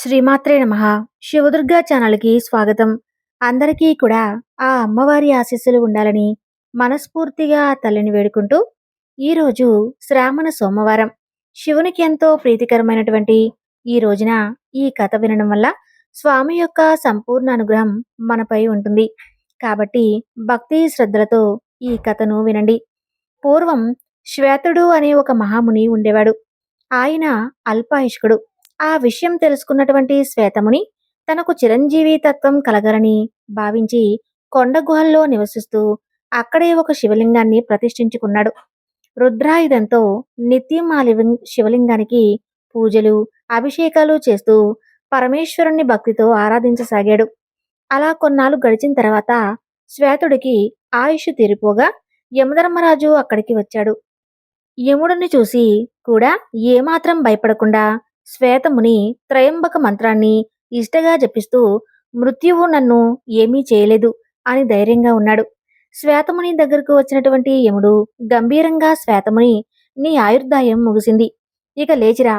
శ్రీమాత్రే నమ. శివదుర్గా ఛానల్కి స్వాగతం. అందరికీ కూడా ఆ అమ్మవారి ఆశీస్సులు ఉండాలని మనస్ఫూర్తిగా తల్లిని వేడుకుంటూ ఈరోజు శ్రావణ సోమవారం. శివునికి ఎంతో ప్రీతికరమైనటువంటి ఈ రోజున ఈ కథ వినడం వల్ల స్వామి యొక్క సంపూర్ణ అనుగ్రహం మనపై ఉంటుంది. కాబట్టి భక్తి శ్రద్ధలతో ఈ కథను వినండి. పూర్వం శ్వేతుడు అనే ఒక మహాముని ఉండేవాడు. ఆయన అల్పాయుష్కుడు. ఆ విషయం తెలుసుకున్నటువంటి శ్వేతముని తనకు చిరంజీవి తత్వం కలగరని భావించి కొండ గుహల్లో నివసిస్తూ అక్కడే ఒక శివలింగాన్ని ప్రతిష్ఠించుకున్నాడు. రుద్రాయుధంతో నిత్యం ఆ శివలింగానికి పూజలు అభిషేకాలు చేస్తూ పరమేశ్వరుణ్ణి భక్తితో ఆరాధించసాగాడు. అలా కొన్నాళ్ళు గడిచిన తర్వాత శ్వేతుడికి ఆయుష్ తీరిపోగా యమధర్మరాజు అక్కడికి వచ్చాడు. యముడిని చూసి కూడా ఏమాత్రం భయపడకుండా శ్వేతముని త్రయంబక మంత్రాన్ని ఇష్టగా జపిస్తూ మృత్యువు నన్ను ఏమీ చేయలేదు అని ధైర్యంగా ఉన్నాడు. శ్వేతముని దగ్గరకు వచ్చినటువంటి యముడు గంభీరంగా శ్వేతముని నీ ఆయుర్దాయం ముగిసింది. ఇక లేచిరా.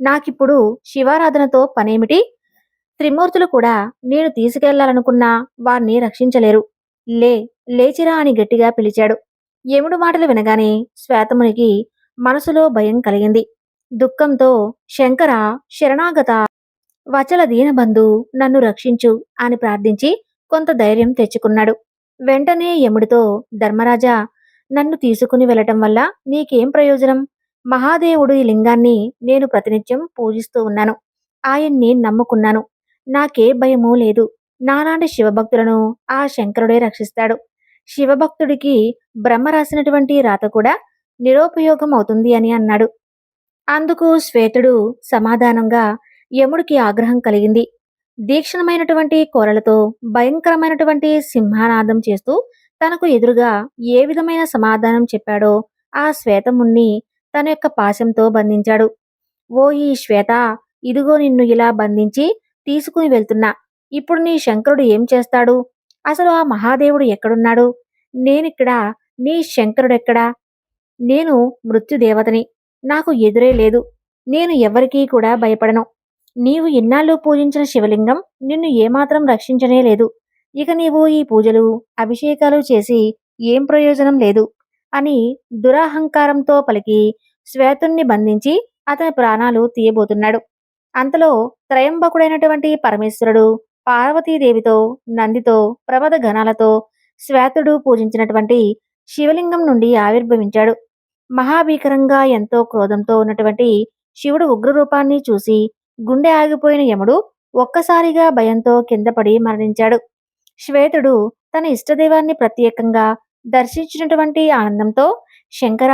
నాకిప్పుడు శివారాధనతో పనేమిటి? త్రిమూర్తులు కూడా నేను తీసుకెళ్ళాలనుకున్నా వారిని రక్షించలేరు. లే లేచిరా అని గట్టిగా పిలిచాడు. యముడు మాటలు వినగానే శ్వేతమునికి మనసులో భయం కలిగింది. దుఃఖంతో శంకర శరణాగత వచల దీనబంధు నన్ను రక్షించు అని ప్రార్థించి కొంత ధైర్యం తెచ్చుకున్నాడు. వెంటనే యముడితో ధర్మరాజా నన్ను తీసుకుని వెళ్ళటం వల్ల నీకేం ప్రయోజనం? మహాదేవుడు ఈ లింగాన్ని నేను ప్రతినిత్యం పూజిస్తూ ఉన్నాను. ఆయన్ని నమ్ముకున్నాను. నాకే భయమూ లేదు. నాలాంటి శివభక్తులను ఆ శంకరుడే రక్షిస్తాడు. శివభక్తుడికి బ్రహ్మ రాసినటువంటి రాత కూడా నిరుపయోగం అవుతుంది అని అన్నాడు. అందుకు శ్వేతుడు సమాధానంగా యముడికి ఆగ్రహం కలిగింది. దీక్షణమైనటువంటి కోరలతో భయంకరమైనటువంటి సింహానాదం చేస్తూ తనకు ఎదురుగా ఏ విధమైన సమాధానం చెప్పాడో ఆ శ్వేతముణ్ణి తన యొక్క పాశంతో బంధించాడు. ఓ ఈ శ్వేత ఇదిగో నిన్ను ఇలా బంధించి తీసుకుని వెళ్తున్నా. ఇప్పుడు నీ శంకరుడు ఏం చేస్తాడు? అసలు ఆ మహాదేవుడు ఎక్కడున్నాడు? నేనిక్కడ నీ శంకరుడెక్కడా? నేను మృత్యుదేవతని. నాకు ఎదురే లేదు. నేను ఎవరికీ కూడా భయపడను. నీవు ఇన్నాళ్ళు పూజించిన శివలింగం నిన్ను ఏమాత్రం రక్షించనే లేదు. ఇక నీవు ఈ పూజలు అభిషేకాలు చేసి ఏం ప్రయోజనం లేదు అని దురాహంకారంతో పలికి శ్వేతుణ్ణి బంధించి అతని ప్రాణాలు తీయబోతున్నాడు. అంతలో త్రయంబకుడైనటువంటి పరమేశ్వరుడు పార్వతీదేవితో నందితో ప్రమద గణాలతో శ్వేతుడు పూజించినటువంటి శివలింగం నుండి ఆవిర్భవించాడు. మహాభీకరంగా ఎంతో క్రోధంతో ఉన్నటువంటి శివుడు ఉగ్రరూపాన్ని చూసి గుండె ఆగిపోయిన యముడు ఒక్కసారిగా భయంతో కిందపడి మరణించాడు. శ్వేతుడు తన ఇష్టదైవాన్ని ప్రత్యేకంగా దర్శించినటువంటి ఆనందంతో శంకర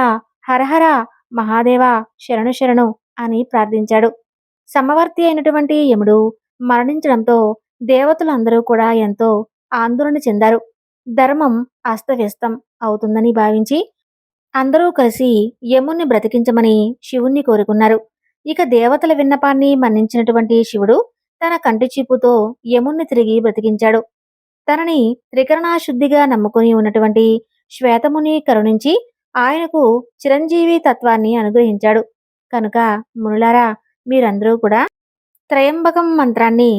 హరహర మహాదేవ శరణు శరణు అని ప్రార్థించాడు. సమవర్తి అయినటువంటి యముడు మరణించడంతో దేవతలందరూ కూడా ఎంతో ఆందోళన చెందారు. ధర్మం అస్తవ్యస్తం అవుతుందని భావించి అందరూ కలిసి యముణ్ణి బ్రతికించమని శివుణ్ణి కోరుకున్నారు. ఇక దేవతల విన్నపాన్ని మన్నించినటువంటి శివుడు తన కంటి చూపుతో యముణ్ణి తిరిగి బ్రతికించాడు. తనని త్రికరణాశుద్ధిగా నమ్ముకుని ఉన్నటువంటి శ్వేతముని కరుణించి ఆయనకు చిరంజీవి తత్వాన్ని అనుగ్రహించాడు. కనుక మునులారా మీరందరూ కూడా త్రయంబకం మంత్రాన్ని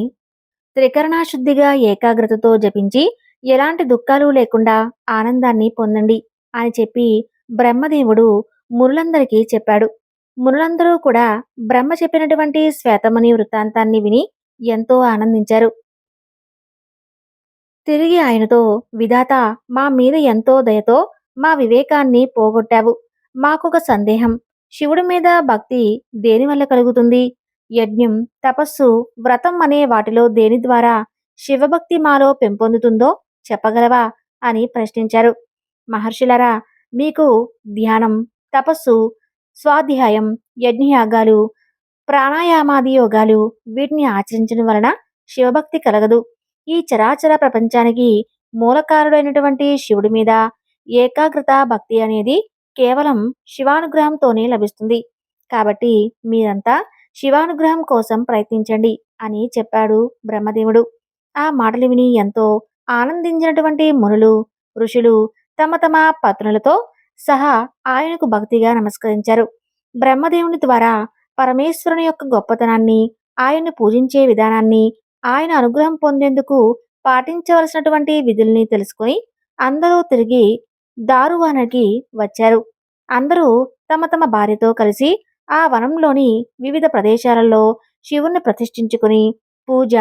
త్రికరణాశుద్ధిగా ఏకాగ్రతతో జపించి ఎలాంటి దుఃఖాలు లేకుండా ఆనందాన్ని పొందండి అని చెప్పి బ్రహ్మదేవుడు మునులందరికీ చెప్పాడు. మునులందరూ కూడా బ్రహ్మ చెప్పినటువంటి శ్వేతమణి వృత్తాంతాన్ని విని ఎంతో ఆనందించారు. తిరిగి ఆయనతో విధాత మా మీద ఎంతో దయతో మా వివేకాన్ని పోగొట్టావు. మాకొక సందేహం. శివుడి మీద భక్తి దేని వల్ల కలుగుతుంది? యజ్ఞం తపస్సు వ్రతం అనే వాటిలో దేని ద్వారా శివభక్తి మాలో పెంపొందుతుందో చెప్పగలవా? అని ప్రశ్నించారు. మహర్షులరా మీకు ధ్యానం తపస్సు స్వాధ్యాయం యజ్ఞయాగాలు ప్రాణాయామాది యోగాలు వీటిని ఆచరించడం వలన శివభక్తి కలగదు. ఈ చరాచర ప్రపంచానికి మూలకారుడైనటువంటి శివుడి మీద ఏకాగ్రత భక్తి అనేది కేవలం శివానుగ్రహంతోనే లభిస్తుంది. కాబట్టి మీరంతా శివానుగ్రహం కోసం ప్రయత్నించండి అని చెప్పాడు బ్రహ్మదేవుడు. ఆ మాటలు విని ఎంతో ఆనందించినటువంటి మునులు ఋషులు తమ తమ పత్నులతో సహా ఆయనకు భక్తిగా నమస్కరించారు. బ్రహ్మదేవుని ద్వారా పరమేశ్వరుని యొక్క గొప్పతనాన్ని ఆయన్ను పూజించే విధానాన్ని ఆయన అనుగ్రహం పొందేందుకు పాటించవలసినటువంటి విధుల్ని తెలుసుకొని అందరూ తిరిగి దారువానకి వచ్చారు. అందరూ తమ తమ భార్యతో కలిసి ఆ వనంలోని వివిధ ప్రదేశాలలో శివుణ్ణి ప్రతిష్ఠించుకుని పూజ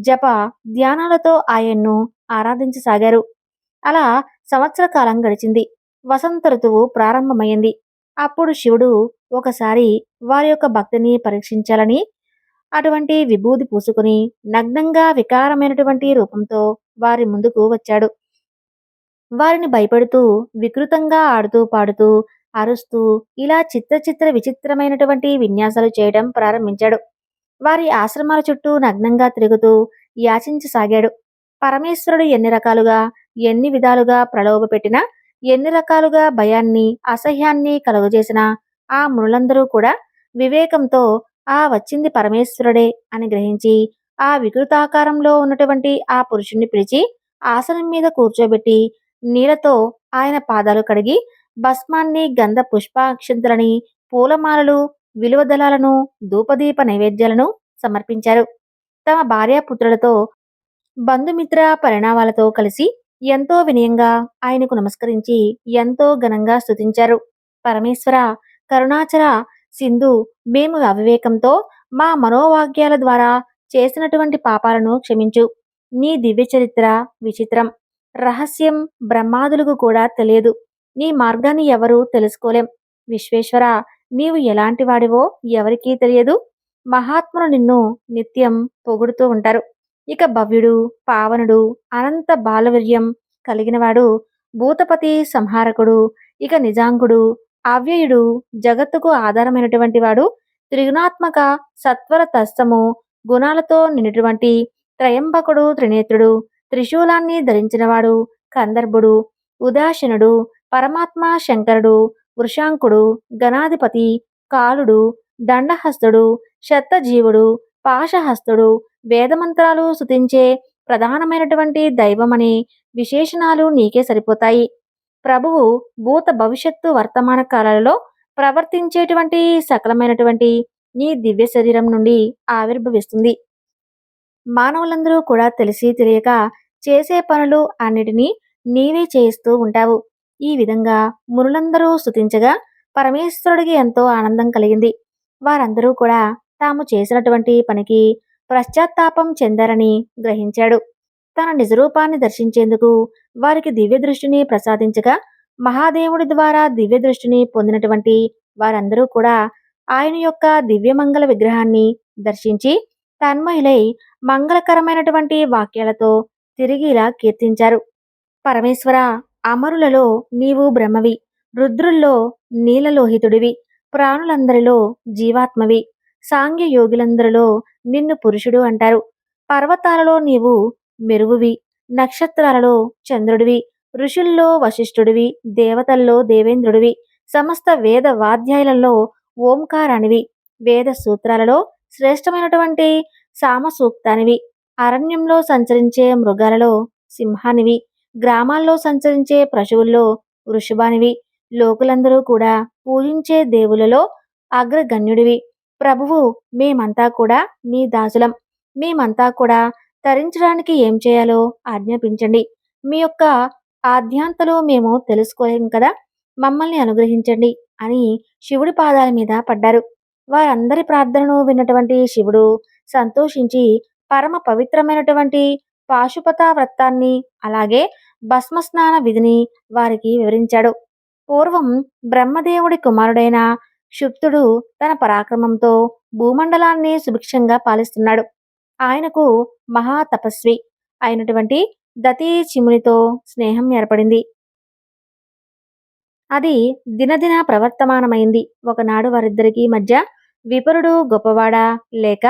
జప ధ్యానాలతో ఆయన్ను ఆరాధించసాగారు. అలా సంవత్సర కాలం గడిచింది. వసంత ఋతువు ప్రారంభమైంది అప్పుడు శివుడు ఒకసారి వారి యొక్క భక్తిని పరీక్షించాలని అటువంటి విభూది పూసుకుని నగ్నంగా వికారమైనటువంటి రూపంతో వారి ముందుకు వచ్చాడు. వారిని భయపెడుతూ వికృతంగా ఆడుతూ పాడుతూ అరుస్తూ ఇలా చిత్ర చిత్ర విచిత్రమైనటువంటి విన్యాసాలు చేయడం ప్రారంభించాడు. వారి ఆశ్రమాల చుట్టూ నగ్నంగా తిరుగుతూ యాచించసాగాడు. పరమేశ్వరుడు ఎన్ని రకాలుగా ఎన్ని విధాలుగా ప్రలోభపెట్టినా ఎన్ని రకాలుగా భయాన్ని అసహ్యాన్ని కలుగజేసినా ఆ మునులందరూ కూడా వివేకంతో ఆ వచ్చింది పరమేశ్వరుడే అని గ్రహించి ఆ వికృతాకారంలో ఉన్నటువంటి ఆ పురుషుణ్ణి పిలిచి ఆసనం మీద కూర్చోబెట్టి నీళ్ళతో ఆయన పాదాలు కడిగి భస్మాన్ని గంధ పుష్పాక్షంతులని పూలమాలలు విలువదళాలను ధూపదీప నైవేద్యాలను సమర్పించారు. తమ భార్యాపుత్రులతో బంధుమిత్ర పరిణామాలతో కలిసి ఎంతో వినయంగా ఆయనకు నమస్కరించి ఎంతో ఘనంగా స్తుతించారు. పరమేశ్వర కరుణాచర సింధు మేము అవివేకంతో మా మనోవాక్యాల ద్వారా చేసినటువంటి పాపాలను క్షమించు. నీ దివ్య చరిత్ర విచిత్రం. రహస్యం బ్రహ్మాదులకు కూడా తెలియదు. నీ మార్గాన్ని ఎవరూ తెలుసుకోలేం. విశ్వేశ్వర నీవు ఎలాంటి వాడివో ఎవరికీ తెలియదు. మహాత్ములు నిన్ను నిత్యం పొగుడుతూ ఉంటారు. ఇక భవ్యుడు పావనుడు అనంత బాలవీర్యం కలిగినవాడు భూతపతి సంహారకుడు ఇక నిజాంగుడు అవ్యయుడు జగత్తుకు ఆధారమైనటువంటి వాడు త్రిగుణాత్మక సత్వర తస్తము గుణాలతో నిన్నటువంటి త్రయంబకుడు త్రినేత్రుడు త్రిశూలాన్ని ధరించినవాడు కందర్భుడు ఉదాసీనుడు పరమాత్మ శంకరుడు వృషాంకుడు గణాధిపతి కాలుడు దండహస్తుడు శతజీవుడు పాశహస్తుడు వేదమంత్రాలు సుతించే ప్రధానమైనటువంటి దైవమని విశేషణాలు నీకే సరిపోతాయి. ప్రభువు భూత భవిష్యత్తు వర్తమాన కాలాలలో ప్రవర్తించేటువంటి సకలమైనటువంటి నీ దివ్య శరీరం నుండి ఆవిర్భవిస్తుంది. మానవులందరూ కూడా తెలిసి తెలియక చేసే పనులు అన్నిటినీ నీవే చేయిస్తూ ఉంటావు. ఈ విధంగా మునులందరూ స్థుతించగా పరమేశ్వరుడికి ఎంతో ఆనందం కలిగింది. వారందరూ కూడా తాము చేసినటువంటి పనికి పశ్చాత్తాపం చెందరని గ్రహించాడు. తన నిజరూపాన్ని దర్శించేందుకు వారికి దివ్య దృష్టిని ప్రసాదించగా మహాదేవుడి ద్వారా దివ్య దృష్టిని పొందినటువంటి వారందరూ కూడా ఆయన యొక్క దివ్యమంగళ విగ్రహాన్ని దర్శించి తన్మయులై మంగళకరమైనటువంటి వాక్యాలతో తిరిగి ఇలా కీర్తించారు. పరమేశ్వర అమరులలో నీవు బ్రహ్మవి రుద్రుల్లో నీలలోహితుడివి ప్రాణులందరిలో జీవాత్మవి. సాంఘ్య యోగులందరిలో నిన్ను పురుషుడు అంటారు. పర్వతాలలో నీవు మెరువువి నక్షత్రాలలో చంద్రుడివి ఋషుల్లో వశిష్ఠుడివి దేవతల్లో దేవేంద్రుడివి సమస్త వేద వాధ్యాయులలో ఓంకారానివి వేద సూత్రాలలో శ్రేష్టమైనటువంటి సామసూక్తానివి అరణ్యంలో సంచరించే మృగాలలో సింహానివి గ్రామాల్లో సంచరించే పశువుల్లో వృషభానివి లోకులందరూ కూడా పూజించే దేవులలో అగ్రగణ్యుడివి. ప్రభువు మేమంతా కూడా మీ దాసులం. మేమంతా కూడా తరించడానికి ఏం చేయాలో ఆజ్ఞాపించండి. మీ యొక్క ఆద్యాంతలో మేము తెలుసుకోలేం కదా? మమ్మల్ని అనుగ్రహించండి అని శివుడి పాదాల మీద పడ్డారు. వారందరి ప్రార్థనను విన్నటువంటి శివుడు సంతోషించి పరమ పవిత్రమైనటువంటి పాశుపత వ్రతాన్ని అలాగే భస్మస్నాన విధిని వారికి వివరించాడు. పూర్వం బ్రహ్మదేవుడి కుమారుడైన క్షుప్తుడు తన పరాక్రమంతో భూమండలాన్ని సుభిక్షంగా పాలిస్తున్నాడు. ఆయనకు మహా తపస్వి అయినటువంటి దతీచిమునితో స్నేహం ఏర్పడింది. అది దినదిన ప్రవర్తమానమైంది. ఒకనాడు వారిద్దరికీ మధ్య విపరుడు గొప్పవాడా లేక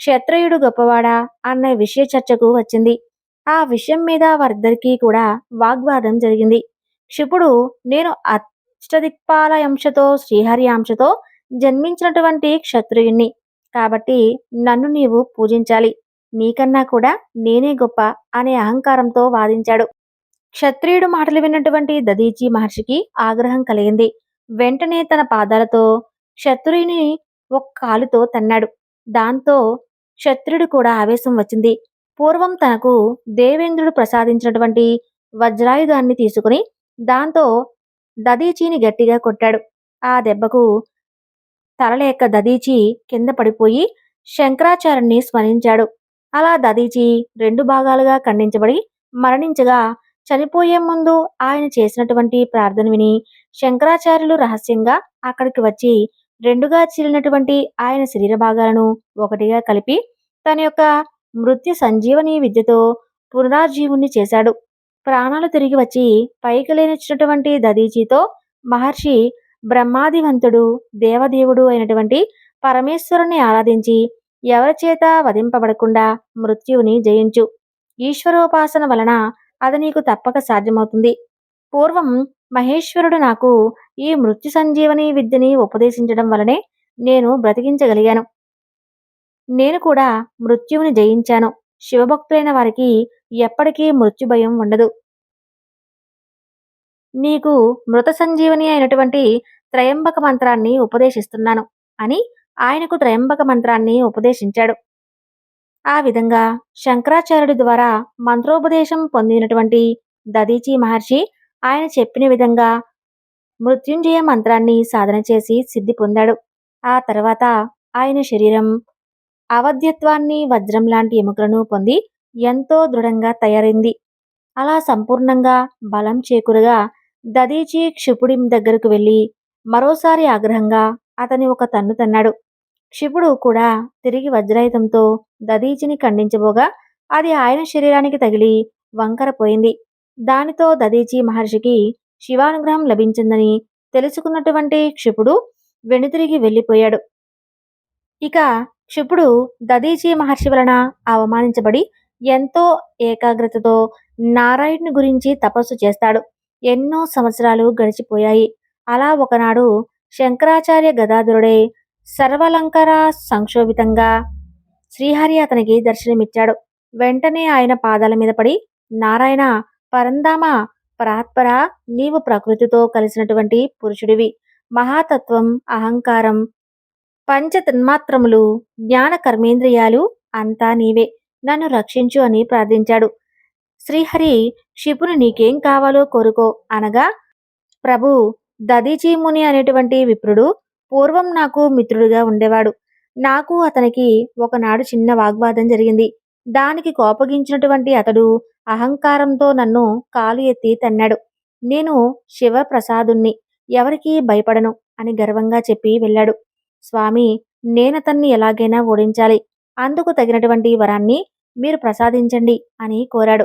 క్షత్రయుడు గొప్పవాడా అన్న విషయ చర్చకు వచ్చింది. ఆ విషయం మీద వారిద్దరికీ కూడా వాగ్వాదం జరిగింది. క్షిపుడు నేను ఇష్టదిక్పాల అంశతో శ్రీహరి అంశతో జన్మించినటువంటి క్షత్రియుణ్ణి. కాబట్టి నన్ను నీవు పూజించాలి. నీకన్నా కూడా నేనే గొప్ప అనే అహంకారంతో వాదించాడు. క్షత్రియుడు మాటలు విన్నటువంటి దదీచి మహర్షికి ఆగ్రహం కలిగింది. వెంటనే తన పాదాలతో క్షత్రియుని ఒక కాలుతో తన్నాడు. దాంతో క్షత్రుడు కూడా ఆవేశం వచ్చింది. పూర్వం తనకు దేవేంద్రుడు ప్రసాదించినటువంటి వజ్రాయుధాన్ని తీసుకుని దాంతో దదీచీని గట్టిగా కొట్టాడు. ఆ దెబ్బకు తలలేక దదీచి కింద పడిపోయి శంకరాచార్యుని స్మరించాడు. అలా దదీచి రెండు భాగాలుగా ఖండించబడి మరణించగా చనిపోయే ముందు ఆయన చేసినటువంటి ప్రార్థన విని శంకరాచార్యులు రహస్యంగా అక్కడికి వచ్చి రెండుగా చీలినటువంటి ఆయన శరీర భాగాలను ఒకటిగా కలిపి తన యొక్క మృత్యు సంజీవని విద్యతో పునరాజీవుణ్ణి చేశాడు. ప్రాణాలు తిరిగి వచ్చి పైకి లేనిచ్చినటువంటి దదీచితో మహర్షి బ్రహ్మాదివంతుడు దేవదేవుడు అయినటువంటి పరమేశ్వరుని ఆరాధించి ఎవరి చేత వధింపబడకుండా మృత్యువుని జయించు. ఈశ్వరోపాసన వలన అది నీకు తప్పక సాధ్యమవుతుంది. పూర్వం మహేశ్వరుడు నాకు ఈ మృత్యు సంజీవని విద్యని ఉపదేశించడం వలనే నేను బ్రతికించగలిగాను. నేను కూడా మృత్యువుని జయించాను. శివభక్తులైన వారికి ఎప్పటికీ మృత్యుభయం ఉండదు. నీకు మృత సంజీవని అయినటువంటి త్రయంబక మంత్రాన్ని ఉపదేశిస్తున్నాను అని ఆయనకు త్రయంబక మంత్రాన్ని ఉపదేశించాడు. ఆ విధంగా శంకరాచార్యుడి ద్వారా మంత్రోపదేశం పొందినటువంటి దదీచి మహర్షి ఆయన చెప్పిన విధంగా మృత్యుంజయ మంత్రాన్ని సాధన చేసి సిద్ధి పొందాడు. ఆ తర్వాత ఆయన శరీరం అవధ్యత్వాన్ని వజ్రం లాంటి ఎముకలను పొంది ఎంతో దృఢంగా తయారైంది. అలా సంపూర్ణంగా బలం చేకూరగా దదీచి క్షిపుడి దగ్గరకు వెళ్ళి మరోసారి ఆగ్రహంగా అతని ఒక తన్ను తన్నాడు. క్షిపుడు కూడా తిరిగి వజ్రాయుధంతో దదీచిని ఖండించబోగా అది ఆయన శరీరానికి తగిలి వంకరపోయింది దానితో దదీచి మహర్షికి శివానుగ్రహం లభించిందని తెలుసుకున్నటువంటి క్షిపుడు వెనుతిరిగి వెళ్ళిపోయాడు. ఇక క్షిపుడు దదీచి మహర్షి వలన అవమానించబడి ఎంతో ఏకాగ్రతతో నారాయణుని గురించి తపస్సు చేస్తాడు. ఎన్నో సంవత్సరాలు గడిచిపోయాయి. అలా ఒకనాడు శంకరాచార్య గదాధరుడే సర్వలంకర సంక్షోభితంగా శ్రీహరి అతనికి దర్శనమిచ్చాడు. వెంటనే ఆయన పాదాల మీద పడి నారాయణ పరందామ ప్రాత్పర నీవు ప్రకృతితో కలిసినటువంటి పురుషుడివి. మహాతత్వం అహంకారం పంచ తన్మాత్రములు జ్ఞాన కర్మేంద్రియాలు అంతా నీవే. నన్ను రక్షించు అని ప్రార్థించాడు. శ్రీహరి క్షిపుని నీకేం కావాలో కోరుకో అనగా ప్రభు దదీచీముని అనేటువంటి విప్రుడు పూర్వం నాకు మిత్రుడిగా ఉండేవాడు. నాకు అతనికి ఒకనాడు చిన్న వాగ్వాదం జరిగింది. దానికి కోపగించినటువంటి అతడు అహంకారంతో నన్ను కాలు ఎత్తి తన్నాడు. నేను శివప్రసాదుణ్ణి ఎవరికీ భయపడను అని గర్వంగా చెప్పి వెళ్ళాడు. స్వామి నేనతన్ని ఎలాగైనా ఓడించాలి. అందుకు తగినటువంటి వరాన్ని మీరు ప్రసాదించండి అని కోరాడు.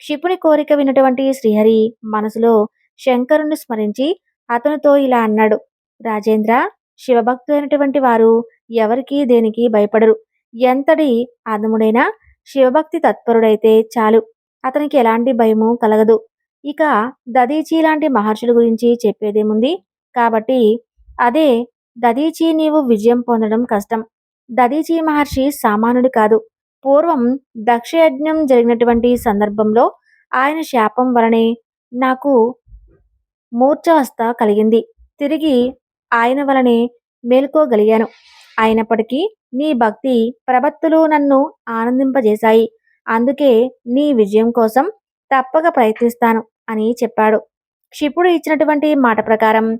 క్షిపుని కోరిక విన్నటువంటి శ్రీహరి మనసులో శంకరుణ్ణి స్మరించి అతనితో ఇలా అన్నాడు. రాజేంద్ర శివభక్తులైనటువంటి వారు ఎవరికీ దేనికి భయపడరు. ఎంతటి ఆదముడైనా శివభక్తి తత్పరుడైతే చాలు. అతనికి ఎలాంటి భయము కలగదు. ఇక దదీచి లాంటి మహర్షుల గురించి చెప్పేదేముంది? కాబట్టి అదే దదీచి నీవు విజయం పొందడం కష్టం. దదీచి మహర్షి సామాన్యుడు కాదు. పూర్వం దక్షయజ్ఞం జరిగినటువంటి సందర్భంలో ఆయన శాపం వలనే నాకు మూర్ఛావస్థ కలిగింది. తిరిగి ఆయన వలనే మేల్కోగలిగాను. అయినప్పటికీ నీ భక్తి ప్రబత్తులు నన్ను ఆనందింపజేశాయి. అందుకే నీ విజయం కోసం తప్పక ప్రయత్నిస్తాను అని చెప్పాడు. క్షిపుడు ఇచ్చినటువంటి మాట ప్రకారం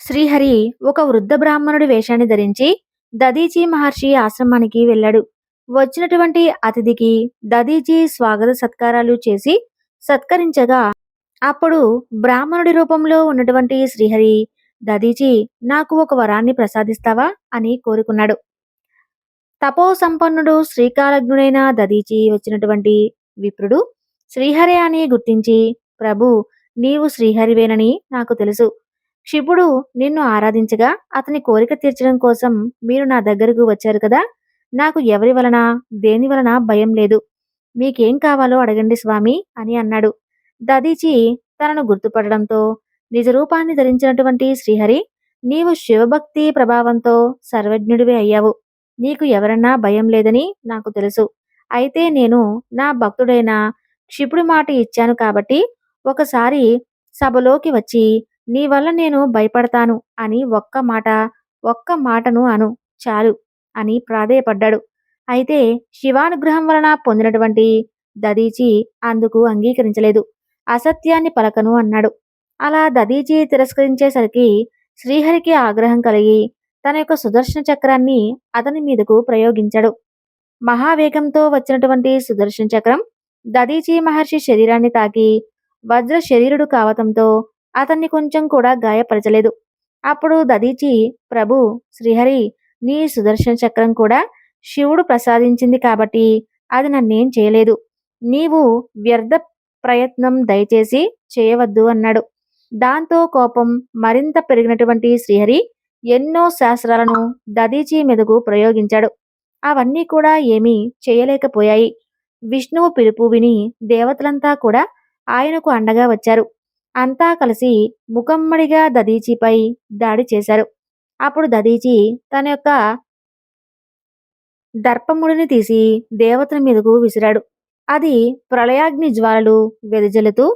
శ్రీహరి ఒక వృద్ధ బ్రాహ్మణుడి వేషాన్ని ధరించి దదీచి మహర్షి ఆశ్రమానికి వెళ్ళాడు. వచ్చినటువంటి అతిథికి దదీచి స్వాగత సత్కారాలు చేసి సత్కరించగా అప్పుడు బ్రాహ్మణుడి రూపంలో ఉన్నటువంటి శ్రీహరి దదీచి నాకు ఒక వరాన్ని ప్రసాదిస్తావా? అని కోరుకున్నాడు. తపో సంపన్నుడు శ్రీకాలజ్ఞుడైన దదీచి వచ్చినటువంటి విప్రుడు శ్రీహరి అని గుర్తించి ప్రభు నీవు శ్రీహరివేనని నాకు తెలుసు. క్షిపుడు నిన్ను ఆరాధించగా అతని కోరిక తీర్చడం కోసం మీరు నా దగ్గరకు వచ్చారు కదా? నాకు ఎవరి వలన? దేని వలన భయం లేదు? మీకేం కావాలో అడగండి స్వామి అని అన్నాడు. దదీచి తనను గుర్తుపడడంతో నిజరూపాన్ని ధరించినటువంటి శ్రీహరి నీవు శివభక్తి ప్రభావంతో సర్వజ్ఞుడివే అయ్యావు. నీకు ఎవరన్నా భయం లేదని నాకు తెలుసు. అయితే నేను నా భక్తుడైన క్షిపుడి మాట ఇచ్చాను కాబట్టి ఒకసారి సభలోకి వచ్చి నీ వల్ల నేను భయపడతాను అని ఒక్క మాట ఒక్క మాటను అను. చాలు. అని ప్రాధేయపడ్డాడు. అయితే శివానుగ్రహం వలన పొందినటువంటి దదీచి అందుకు అంగీకరించలేదు. అసత్యాన్ని పలకను అన్నాడు. అలా దదీచి తిరస్కరించేసరికి శ్రీహరికి ఆగ్రహం కలిగి తన యొక్క సుదర్శన చక్రాన్ని అతని మీదకు ప్రయోగించాడు. మహావేగంతో వచ్చినటువంటి సుదర్శన చక్రం దదీచి మహర్షి శరీరాన్ని తాకి వజ్ర శరీరుడు కావటంతో అతన్ని కొంచెం కూడా గాయపరచలేదు. అప్పుడు దదీచి ప్రభు శ్రీహరి నీ సుదర్శన చక్రం కూడా శివుడు ప్రసాదించింది కాబట్టి అది నన్నేం చేయలేదు. నీవు వ్యర్థ ప్రయత్నం దయచేసి చేయవద్దు అన్నాడు. దాంతో కోపం మరింత పెరిగినటువంటి శ్రీహరి ఎన్నో శాస్త్రాలను దదీచి మీదకు ప్రయోగించాడు. అవన్నీ కూడా ఏమీ చేయలేకపోయాయి. విష్ణువు పిలుపు విని దేవతలంతా కూడా ఆయనకు అండగా వచ్చారు. అంతా కలిసి ముఖమ్మడిగా దదీచిపై దాడి చేశారు. అప్పుడు దదీచి తన యొక్క దర్పముడిని తీసి దేవతల మీదకు విసిరాడు. అది ప్రళయాగ్ని జ్వాలలు వెదజల్లుతూ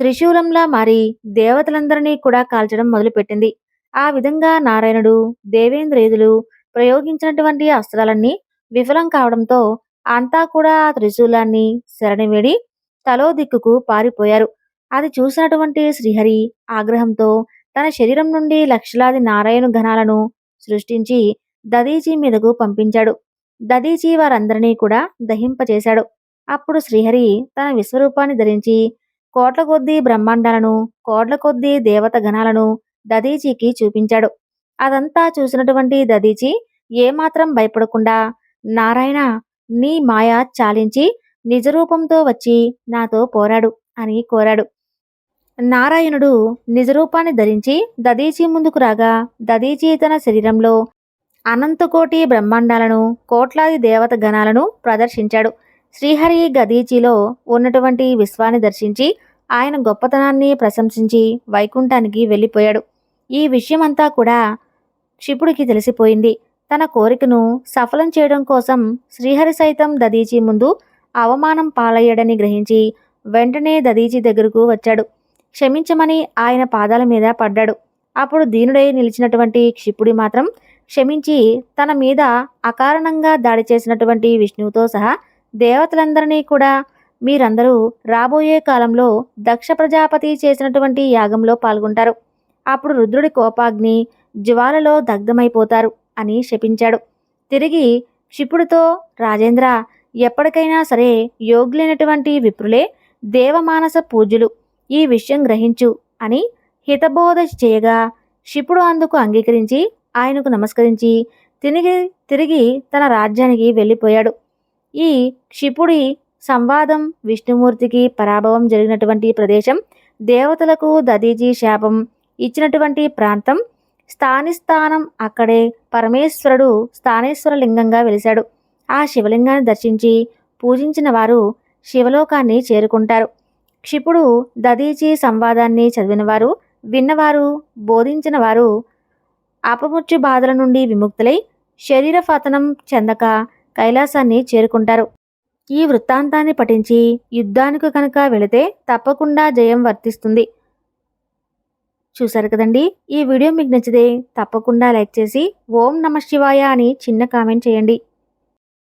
త్రిశూలంలా మారి దేవతలందరినీ కూడా కాల్చడం మొదలుపెట్టింది. ఆ విధంగా నారాయణుడు దేవేంద్రేదులు ప్రయోగించినటువంటి అస్త్రాలన్నీ విఫలం కావడంతో అంతా కూడా ఆ త్రిశూలాన్ని శరణివేడి తలో దిక్కుకు పారిపోయారు. అది చూసినటువంటి శ్రీహరి ఆగ్రహంతో తన శరీరం నుండి లక్షలాది నారాయణ ఘనాలను సృష్టించి దదీజీ మీదకు పంపించాడు. దదీజీ వారందరినీ కూడా దహింపచేశాడు. అప్పుడు శ్రీహరి తన విశ్వరూపాన్ని ధరించి కోట్ల కొద్దీ బ్రహ్మాండాలను కోట్ల కొద్దీ దేవత గణాలను దదీజీకి చూపించాడు. అదంతా చూసినటువంటి దదీచి ఏమాత్రం భయపడకుండా నారాయణ నీ మాయ చాలించి నిజరూపంతో వచ్చి నాతో పోరాడు అని కోరాడు. నారాయణుడు నిజరూపాన్ని ధరించి దదీచి ముందుకు రాగా దదీచి తన శరీరంలో అనంతకోటి బ్రహ్మాండాలను కోట్లాది దేవత గణాలను ప్రదర్శించాడు. శ్రీహరి గదీచిలో ఉన్నటువంటి విశ్వాన్ని దర్శించి ఆయన గొప్పతనాన్ని ప్రశంసించి వైకుంఠానికి వెళ్ళిపోయాడు. ఈ విషయమంతా కూడా క్షిపుడికి తెలిసిపోయింది. తన కోరికను సఫలం చేయడం కోసం శ్రీహరి సైతం దదీచి ముందు అవమానం పాలయ్యాడని గ్రహించి వెంటనే దదీచి దగ్గరకు వచ్చాడు. క్షమించమని ఆయన పాదాల మీద పడ్డాడు. అప్పుడు దీనుడై నిలిచినటువంటి క్షిపుడి మాత్రం క్షమించి తన మీద అకారణంగా దాడి చేసినటువంటి విష్ణువుతో సహా దేవతలందరినీ కూడా మీరందరూ రాబోయే కాలంలో దక్ష ప్రజాపతి చేసినటువంటి యాగంలో పాల్గొంటారు. అప్పుడు రుద్రుడి కోపాగ్ని జ్వాలలో దగ్ధమైపోతారు అని శపించాడు. తిరిగి క్షిపుడితో రాజేంద్ర ఎప్పటికైనా సరే యోగ్యులైనటువంటి విప్రులే దేవమానస పూజ్యులు. ఈ విషయం గ్రహించు అని హితబోధ చేయగా క్షిపుడు అందుకు అంగీకరించి ఆయనకు నమస్కరించి తిరిగి తిరిగి తన రాజ్యానికి వెళ్ళిపోయాడు. ఈ క్షిపుడి సంవాదం విష్ణుమూర్తికి పరాభవం జరిగినటువంటి ప్రదేశం దేవతలకు దదీజీ శాపం ఇచ్చినటువంటి ప్రాంతం స్థానిస్థానం అక్కడే పరమేశ్వరుడు స్థానేశ్వర లింగంగా వెలిశాడు. ఆ శివలింగాన్ని దర్శించి పూజించిన వారు శివలోకాన్ని చేరుకుంటారు. క్షిపుడు దదీచి సంవాదాన్ని చదివినవారు విన్నవారు బోధించిన వారు అపముచ్చు బాధల నుండి విముక్తులై శరీర పతనం చెందక కైలాసాన్ని చేరుకుంటారు. ఈ వృత్తాంతాన్ని పఠించి యుద్ధానికి కనుక వెళితే తప్పకుండా జయం వర్తిస్తుంది. చూశారు కదండి? ఈ వీడియో మీకు నచ్చితే తప్పకుండా లైక్ చేసి ఓం నమ శివాయ అని చిన్న కామెంట్ చేయండి.